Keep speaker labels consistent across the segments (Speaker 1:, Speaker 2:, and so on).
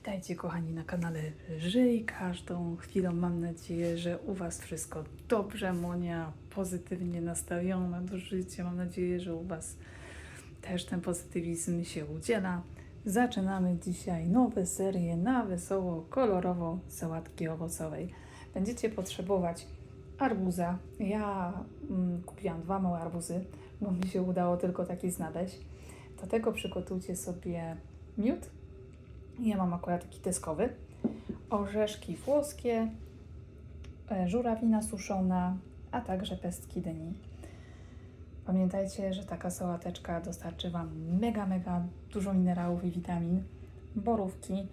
Speaker 1: Witajcie kochani na kanale Żyj każdą chwilą. Mam nadzieję, że u Was wszystko dobrze. Monia pozytywnie nastawiona do życia. Mam nadzieję, że u Was też ten pozytywizm się udziela. Zaczynamy dzisiaj nowe serie na wesoło, kolorowo sałatki owocowej. Będziecie potrzebować arbuza. Ja mm, kupiłam dwa małe arbuzy, bo mi się udało tylko taki znaleźć. Do tego przygotujcie sobie miód, ja mam akurat taki deskowy. Orzeszki włoskie, e, żurawina suszona, a także pestki dyni. Pamiętajcie, że taka sałateczka dostarczy Wam mega, mega dużo minerałów i witamin. Borówki,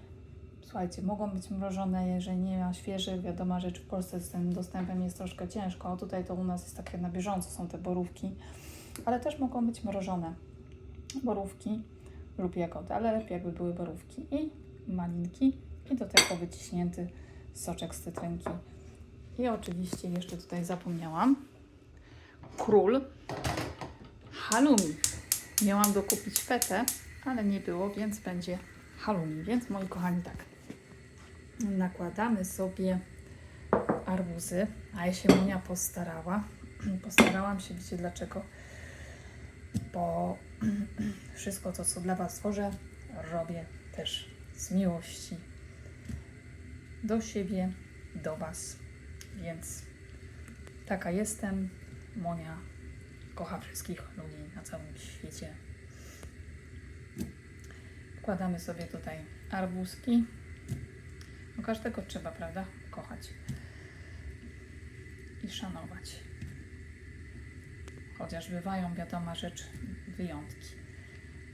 Speaker 1: słuchajcie, mogą być mrożone, jeżeli nie ma świeżych. Wiadoma rzecz, w Polsce z tym dostępem jest troszkę ciężko. Tutaj to u nas jest takie na bieżąco są te borówki, ale też mogą być mrożone. Borówki, lub jagody, ale lepiej jakby były borówki i malinki i do tego wyciśnięty soczek z cytrynki. I oczywiście jeszcze tutaj zapomniałam król halloumi. Miałam dokupić fetę, ale nie było, więc będzie halloumi. Więc moi kochani, tak. Nakładamy sobie arbuzy, a ja się Monia postarała. Postarałam się, wiecie dlaczego? Bo wszystko to, co dla Was tworzę, robię też z miłości do siebie, do Was. Więc taka jestem. Monia kocha wszystkich ludzi na całym świecie. Wkładamy sobie tutaj arbuzki. No każdego trzeba, prawda? Kochać i szanować. Chociaż bywają, wiadoma rzecz, wyjątki.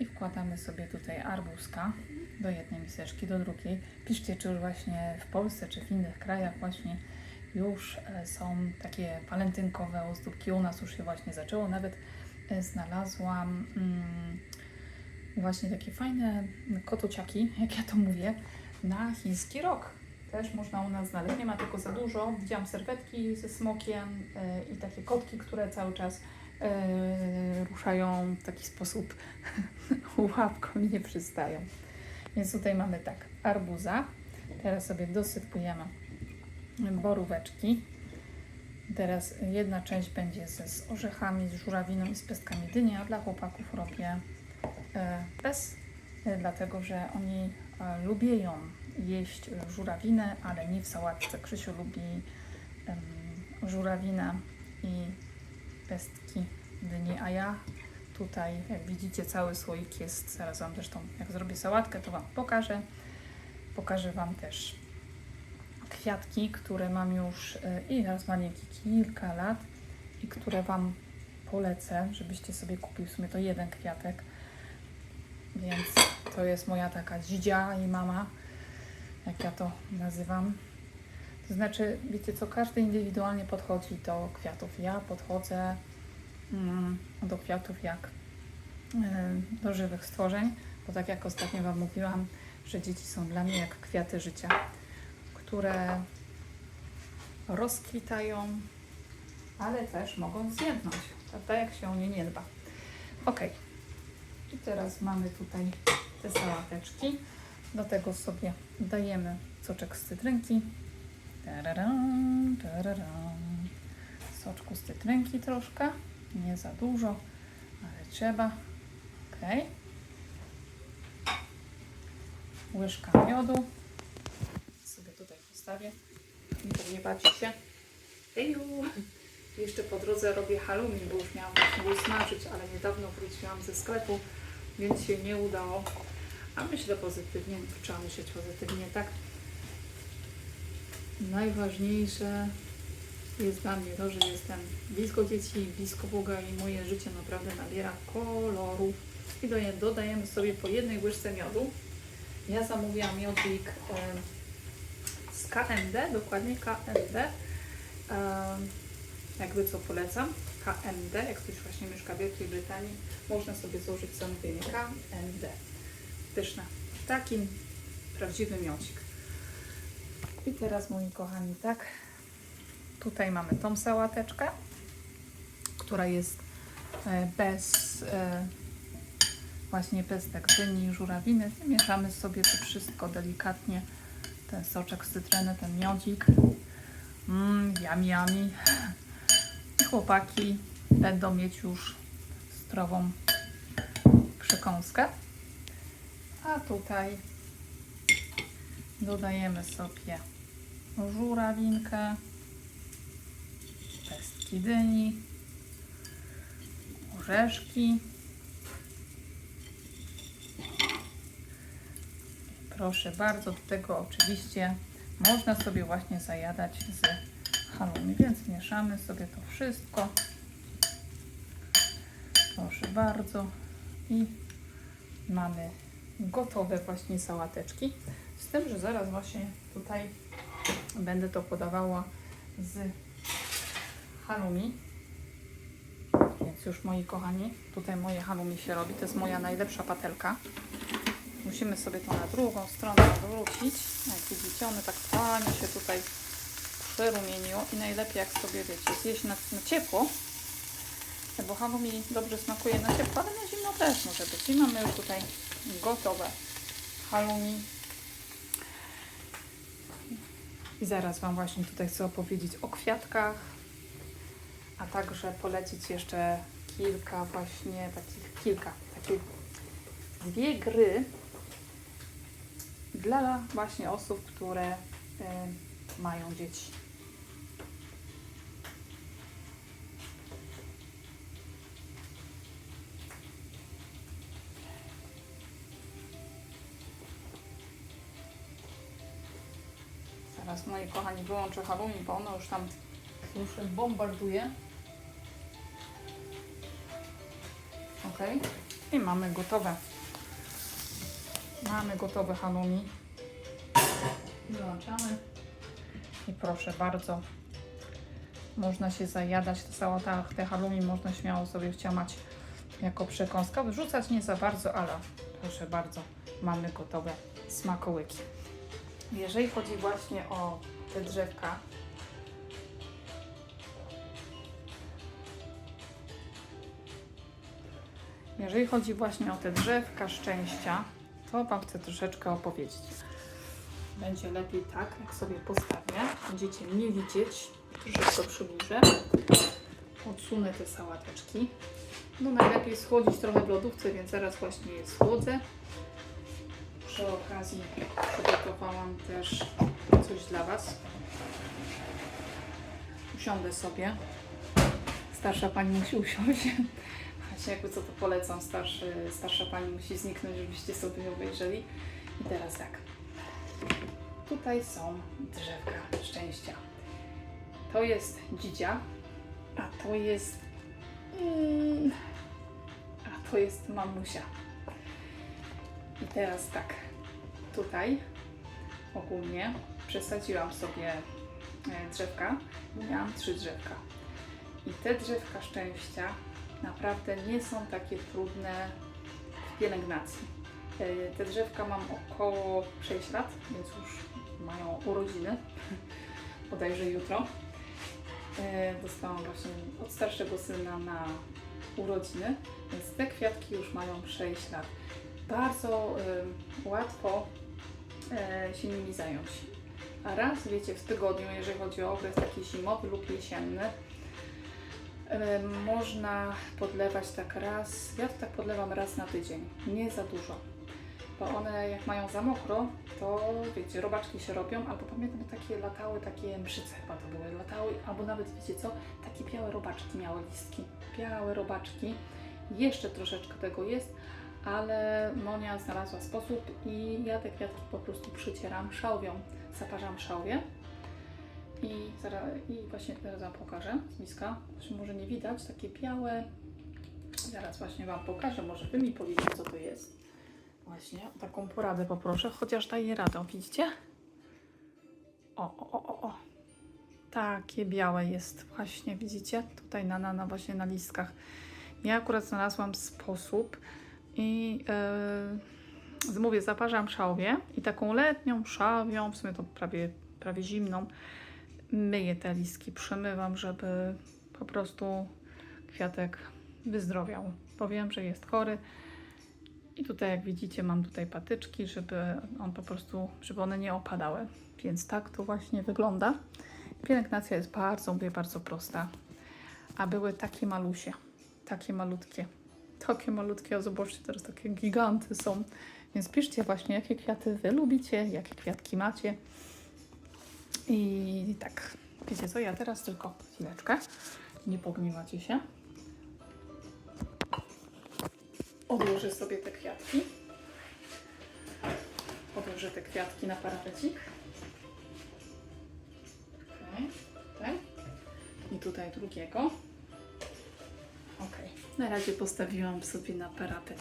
Speaker 1: I wkładamy sobie tutaj arbuzka do jednej miseczki, do drugiej. Piszcie, czy już właśnie w Polsce, czy w innych krajach właśnie już e, są takie walentynkowe ozdóbki. U nas już się właśnie zaczęło. Nawet e, znalazłam mm, właśnie takie fajne kotociaki, jak ja to mówię, na chiński rok. Też można u nas znaleźć. Nie ma tylko za dużo. Widziałam serwetki ze smokiem e, i takie kotki, które cały czas e, ruszają w taki sposób łapką i nie przystają. Więc tutaj mamy tak, arbuza. Teraz sobie dosypujemy boróweczki. Teraz jedna część będzie ze, z orzechami, z żurawiną i z pestkami dyni, a dla chłopaków robię bez, e, dlatego że oni e, lubią jeść żurawinę, ale nie w sałatce. Krzysiu lubi żurawinę i pestki dyni, a ja tutaj, jak widzicie, cały słoik jest, zaraz Wam zresztą, jak zrobię sałatkę, to Wam pokażę. Pokażę Wam też kwiatki, które mam już e, i raz malinki kilka lat i które Wam polecę, żebyście sobie kupili w sumie to jeden kwiatek. Więc to jest moja taka dzidzia i mama, jak ja to nazywam. To znaczy, wiecie co, każdy indywidualnie podchodzi do kwiatów. Ja podchodzę mm, do kwiatów jak y, do żywych stworzeń, bo tak jak ostatnio Wam mówiłam, że dzieci są dla mnie jak kwiaty życia, które rozkwitają, ale też mogą zjednąć, prawda, jak się o nie nie dba. Ok, i teraz mamy tutaj te sałateczki. Do tego sobie dajemy soczek z cytrynki. Tararam, tararam. Soczku z cytrynki troszkę, nie za dużo, ale trzeba. Ok. Łyżka miodu. Sobie tutaj postawię. Nie bawicie. Eju. Jeszcze po drodze robię halloumi, bo już miałam właśnie usmażyć, ale niedawno wróciłam ze sklepu, więc się nie udało. A myślę pozytywnie, trzeba myśleć pozytywnie, tak? Najważniejsze jest dla mnie to, że jestem blisko dzieci, blisko Boga i moje życie naprawdę nabiera kolorów. I do, dodajemy sobie po jednej łyżce miodu. Ja zamówiłam miodzik e, z KMD, dokładnie KMD. Jakby co polecam, KMD, jak ktoś właśnie mieszka w Wielkiej Brytanii, można sobie złożyć zamówienie KMD. Pyszne. Taki prawdziwy miodzik. I teraz moi kochani, tak, tutaj mamy tą sałateczkę, która jest e, bez e, właśnie pestek dyni, żurawiny. Mieszamy sobie to wszystko delikatnie. Ten soczek z cytryny, ten miodzik. Mmm, yummy, yummy. I chłopaki będą mieć już zdrową przekąskę. A tutaj dodajemy sobie żurawinkę, pestki dyni, orzeszki. Proszę bardzo, do tego oczywiście można sobie właśnie zajadać z halloumi, więc mieszamy sobie to wszystko. Proszę bardzo. I mamy gotowe właśnie sałateczki. Z tym, że zaraz właśnie tutaj będę to podawała z halloumi. Więc już moi kochani, tutaj moje halloumi się robi. To jest moja najlepsza patelka. Musimy sobie to na drugą stronę odwrócić. Jak widzicie, one tak fajnie się tutaj przerumieniło i najlepiej jak sobie wiecie, zjeść na, na ciepło, bo halloumi dobrze smakuje na ciepło, ale na zimno też może być. I mamy już tutaj gotowe halloumi. I zaraz Wam właśnie tutaj chcę opowiedzieć o kwiatkach, a także polecić jeszcze kilka właśnie takich, kilka, takie dwie gry dla właśnie osób, które y, mają dzieci. Zaraz moi kochani wyłączę Halloween, bo ono już tam już bombarduje. Ok. I mamy gotowe. Mamy gotowe Halloween. Wyłączamy. I proszę bardzo. Można się zajadać. Te sałata, te Halloween można śmiało sobie wciamać jako przekąska. Wyrzucać nie za bardzo, ale proszę bardzo. Mamy gotowe smakołyki. Jeżeli chodzi właśnie o te drzewka, jeżeli chodzi właśnie o te drzewka szczęścia, to Wam chcę troszeczkę opowiedzieć. Będzie lepiej tak, jak sobie postawię. Będziecie mnie widzieć. Troszeczkę przybliżę. Odsunę te sałateczki. No najlepiej schłodzić trochę w lodówce, więc zaraz właśnie je schłodzę. Przy okazji przygotowałam też coś dla Was. Usiądę sobie. Starsza Pani musi usiąść. Właśnie jakby co to polecam, starszy, starsza Pani musi zniknąć, żebyście sobie obejrzeli. I teraz tak. Tutaj są drzewka szczęścia. To jest dzidzia, a to jest... Mm, a to jest mamusia. I teraz tak, tutaj ogólnie przesadziłam sobie e, drzewka, miałam trzy drzewka. I te drzewka szczęścia naprawdę nie są takie trudne w pielęgnacji. E, Te drzewka mam około 6 lat, więc już mają urodziny, bodajże jutro. E, Dostałam właśnie od starszego syna na urodziny, więc te kwiatki już mają 6 lat bardzo łatwo się nimi zająć. Raz, wiecie, w tygodniu, jeżeli chodzi o okres taki zimowy lub jesienny, y, można podlewać tak raz, ja to tak podlewam raz na tydzień, nie za dużo. Bo one jak mają za mokro, to wiecie, robaczki się robią, albo pamiętam takie latały, takie mszyce chyba to były, latały, albo nawet wiecie co, takie białe robaczki miały listki, białe robaczki. Jeszcze troszeczkę tego jest, ale Monia znalazła sposób i ja te kwiatki po prostu przycieram szałwią. Zaparzam szałwię i, zaraz, i właśnie teraz Wam pokażę z bliska. Może nie widać, takie białe. Zaraz właśnie Wam pokażę, może Wy mi powiecie co to jest. Właśnie, taką poradę poproszę, chociaż daję radę, widzicie? O, o, o, o, o. Takie białe jest właśnie, widzicie? Tutaj na, na, na właśnie na listkach. Ja akurat znalazłam sposób, i yy, mówię, zaparzam szałwię i taką letnią szałwią, w sumie to prawie, prawie zimną, myję te listki, przemywam, żeby po prostu kwiatek wyzdrowiał. Bo wiem, że jest chory I tutaj jak widzicie mam tutaj patyczki, żeby on po prostu, żeby one nie opadały. Więc tak to właśnie wygląda. Pielęgnacja jest bardzo, mówię, bardzo prosta. A były takie malusie, takie malutkie, takie malutkie, a zobaczcie teraz takie giganty są. Więc piszcie właśnie, jakie kwiaty Wy lubicie, jakie kwiatki macie. I tak, wiecie co, ja teraz tylko chwileczkę, nie pogniewacie się. Odłożę sobie te kwiatki. Odłożę te kwiatki na parapecik. Okej, tutaj. I tutaj drugiego. Ok. Na razie postawiłam sobie na parapet.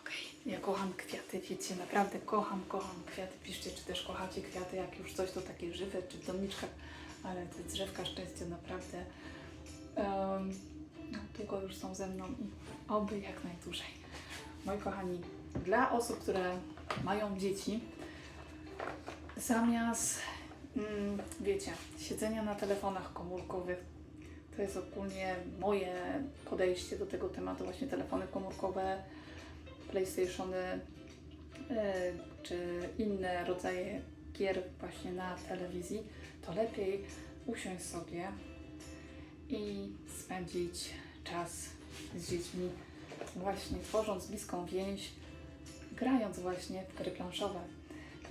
Speaker 1: Okej. Ja kocham kwiaty, wiecie, naprawdę kocham, kocham kwiaty. Piszcie, czy też kochacie kwiaty, jak już coś to takie żywe, czy w doniczkach, ale te drzewka szczęścia naprawdę um, długo już są ze mną i oby jak najdłużej. Moi kochani, dla osób, które mają dzieci, zamiast, mm, wiecie, siedzenia na telefonach komórkowych, to jest ogólnie moje podejście do tego tematu, właśnie telefony komórkowe, PlayStationy e, czy inne rodzaje gier właśnie na telewizji, to lepiej usiąść sobie i spędzić czas z dziećmi, właśnie tworząc bliską więź, grając właśnie w gry planszowe.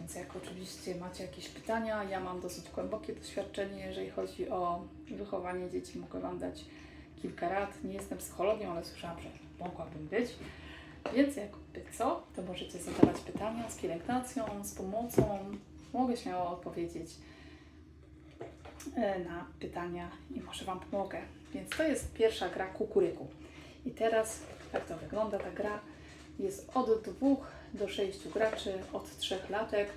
Speaker 1: Więc jak oczywiście macie jakieś pytania, ja mam dosyć głębokie doświadczenie, jeżeli chodzi o wychowanie dzieci, mogę Wam dać kilka rad. Nie jestem psychologiem, ale słyszałam, że mogłabym być. Więc jakby co, to możecie zadawać pytania z pielęgnacją, z pomocą. Mogę śmiało odpowiedzieć e, na pytania i może Wam pomogę. Więc to jest pierwsza gra kukuryku. I teraz jak to wygląda ta gra? Jest od dwóch do sześciu graczy, od trzech latek.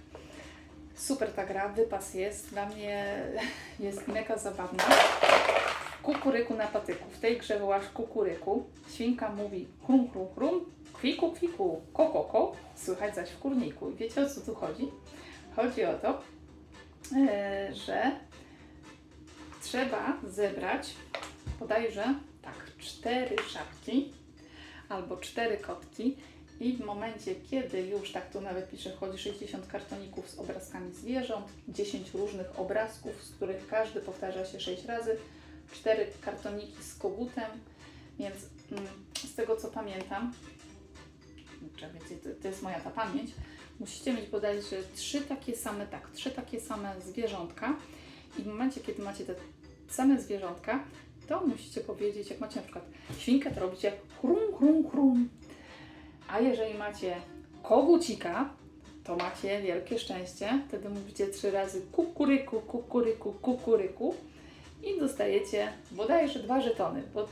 Speaker 1: Super ta gra, wypas jest. Dla mnie jest mega zabawna. Kukuryku na patyku. W tej grze wołasz kukuryku. Świnka mówi chrum, chrum, chrum, kwiku, kwiku, ko, ko. Słychać zaś w kurniku. I wiecie o co tu chodzi? Chodzi o to, e, że trzeba zebrać bodajże tak, cztery szapki albo cztery kotki i w momencie, kiedy już, tak tu nawet pisze, wchodzi 60 kartoników z obrazkami zwierząt, 10 różnych obrazków, z których każdy powtarza się 6 razy, 4 kartoniki z kogutem, więc mm, z tego co pamiętam, to jest moja ta pamięć, musicie mieć bodajże trzy takie same, tak, trzy takie same zwierzątka i w momencie, kiedy macie te same zwierzątka, to musicie powiedzieć, jak macie na przykład świnkę, to robicie chrum, chrum, chrum. A jeżeli macie kogucika, to macie wielkie szczęście. Wtedy mówicie trzy razy kukuryku, kukuryku, kukuryku i dostajecie bodajże dwa żetony, bo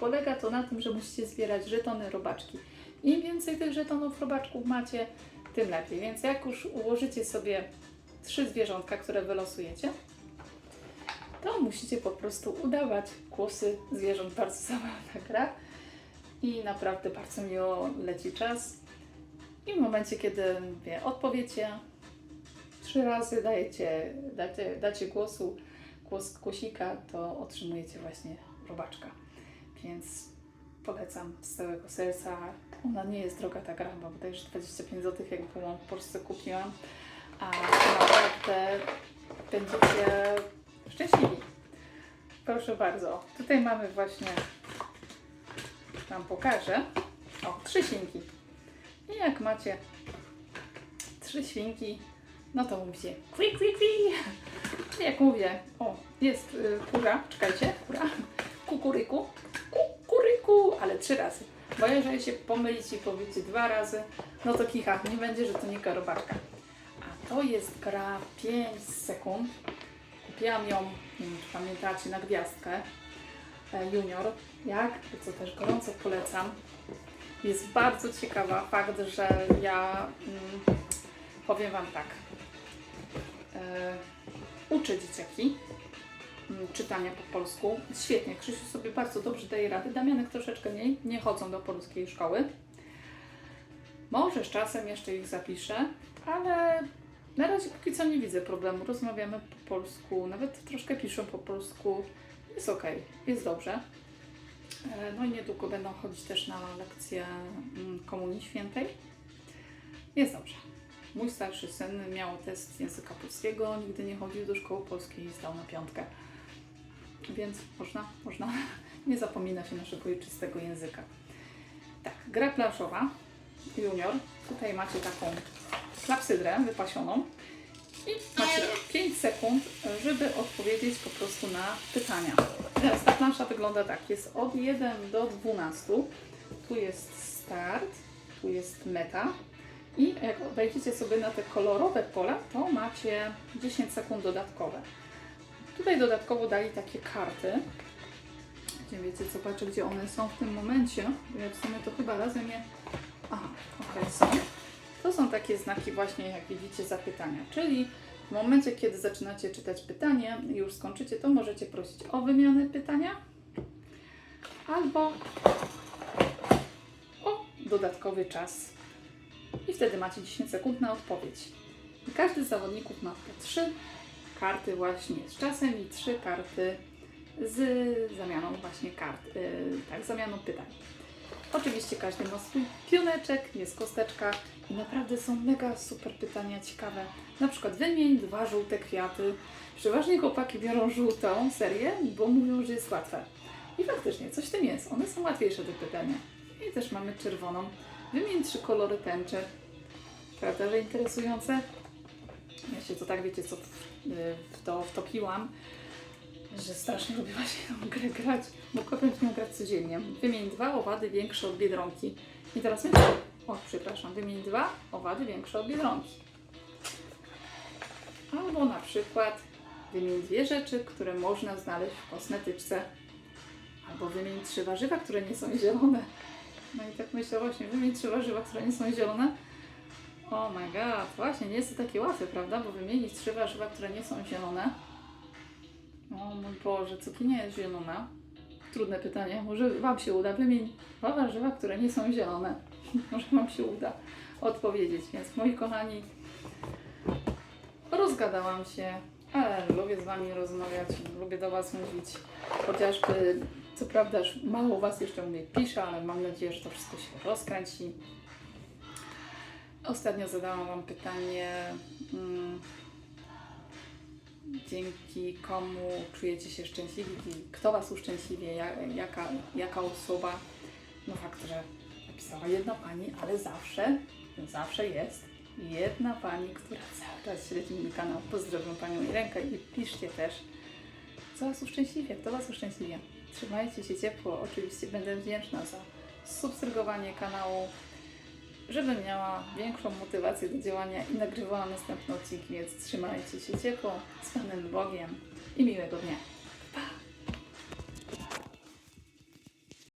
Speaker 1: polega to na tym, że musicie zbierać żetony robaczki. Im więcej tych żetonów robaczków macie, tym lepiej. Więc jak już ułożycie sobie trzy zwierzątka, które wylosujecie, to musicie po prostu udawać głosy zwierząt. Bardzo zabawna gra i naprawdę bardzo miło leci czas. I w momencie, kiedy wie, odpowiecie trzy razy, dajecie, dacie, dacie głosu, głos kosika, to otrzymujecie właśnie robaczka. Więc polecam z całego serca. Ona nie jest droga ta gra, bo bodajże 25 zł, jak w Polsce kupiłam. A naprawdę będziecie szczęśliwi. Proszę bardzo. Tutaj mamy właśnie, Wam pokażę. O, trzy świnki. I jak macie trzy świnki, no to mówicie kwi, kwi, kwi. Jak mówię, o, jest y, kura, czekajcie, kura, kukuryku, kukuryku, ale trzy razy. Bo jeżeli się pomylicie i powiecie dwa razy, no to kicha, nie będzie, że to nie karobaczka. A to jest gra 5 sekund. Kupiłam ją, nie wiem, czy pamiętacie, na gwiazdkę junior. Jak? Co też gorąco polecam. Jest bardzo ciekawa. Fakt, że ja mm, powiem Wam tak. E, uczę dzieciaki mm, czytania po polsku. Świetnie. Krzysiu sobie bardzo dobrze daje rady. Damianek troszeczkę mniej. Nie chodzą do polskiej szkoły. Może z czasem jeszcze ich zapiszę, ale na razie póki co nie widzę problemu. Rozmawiamy po polsku, nawet troszkę piszę po polsku. Jest ok, jest dobrze. E, No i niedługo będą chodzić też na lekcję mm, Komunii Świętej. Jest dobrze. Mój starszy syn miał test języka polskiego, nigdy nie chodził do szkoły polskiej i zdał na piątkę. Więc można, można. Nie zapomina się naszego ojczystego języka. Tak, gra planszowa junior. Tutaj macie taką klapsydrę wypasioną i macie 5 sekund, żeby odpowiedzieć po prostu na pytania. Teraz ta plansza wygląda tak, jest od 1 do 12. Tu jest start, tu jest meta. I jak wejdziecie sobie na te kolorowe pola, to macie 10 sekund dodatkowe. Tutaj dodatkowo dali takie karty. Gdzie wiecie, zobaczę, gdzie one są w tym momencie. Ja w sumie to chyba razem je... Aha, okej, są. To są takie znaki właśnie, jak widzicie, zapytania. Czyli w momencie, kiedy zaczynacie czytać pytanie i już skończycie, to możecie prosić o wymianę pytania albo o dodatkowy czas. I wtedy macie 10 sekund na odpowiedź. I każdy z zawodników ma po 3 karty właśnie z czasem i 3 karty z zamianą właśnie kart, yy, tak, zamianą pytań. Oczywiście każdy ma swój pioneczek, jest kosteczka naprawdę są mega super pytania, ciekawe. Na przykład wymień dwa żółte kwiaty. Przeważnie chłopaki biorą żółtą serię, bo mówią, że jest łatwe. I faktycznie, coś w tym jest. One są łatwiejsze do pytania. I też mamy czerwoną. Wymień trzy kolory tęczy. Prawda, że interesujące? Ja się to tak, wiecie, co w, to wtopiłam, że strasznie lubię właśnie tą grę grać. Mogłabym w nią grać codziennie. Wymień dwa owady większe od Biedronki. I teraz my... O, przepraszam. Wymień dwa owady większe od Biedronki. Albo na przykład wymień dwie rzeczy, które można znaleźć w kosmetyczce. Albo wymień trzy warzywa, które nie są zielone. No i tak myślę właśnie, wymień trzy warzywa, które nie są zielone. Oh my god, właśnie, nie jest to takie łatwe, prawda? Bo wymienić trzy warzywa, które nie są zielone. O mój Boże, cukinia jest zielona. Trudne pytanie. Może Wam się uda. Wymień dwa warzywa, które nie są zielone. Może Wam się uda odpowiedzieć. Więc moi kochani, rozgadałam się, ale lubię z Wami rozmawiać, lubię do Was mówić. Chociażby, co prawda, mało Was jeszcze mnie pisze, ale mam nadzieję, że to wszystko się rozkręci. Ostatnio zadałam Wam pytanie, mm, dzięki komu czujecie się szczęśliwi, kto Was uszczęśliwie, ja- jaka, jaka osoba. No fakt, że napisała jedna Pani, ale zawsze, zawsze jest jedna Pani, która cały czas śledzi mój kanał. Pozdrawiam Panią Irenkę i piszcie też, co Was uszczęśliwia, kto Was uszczęśliwia. Trzymajcie się ciepło, oczywiście będę wdzięczna za subskrybowanie kanału, żebym miała większą motywację do działania i nagrywała następne odcinki, więc trzymajcie się ciepło, z Panem Bogiem i miłego dnia.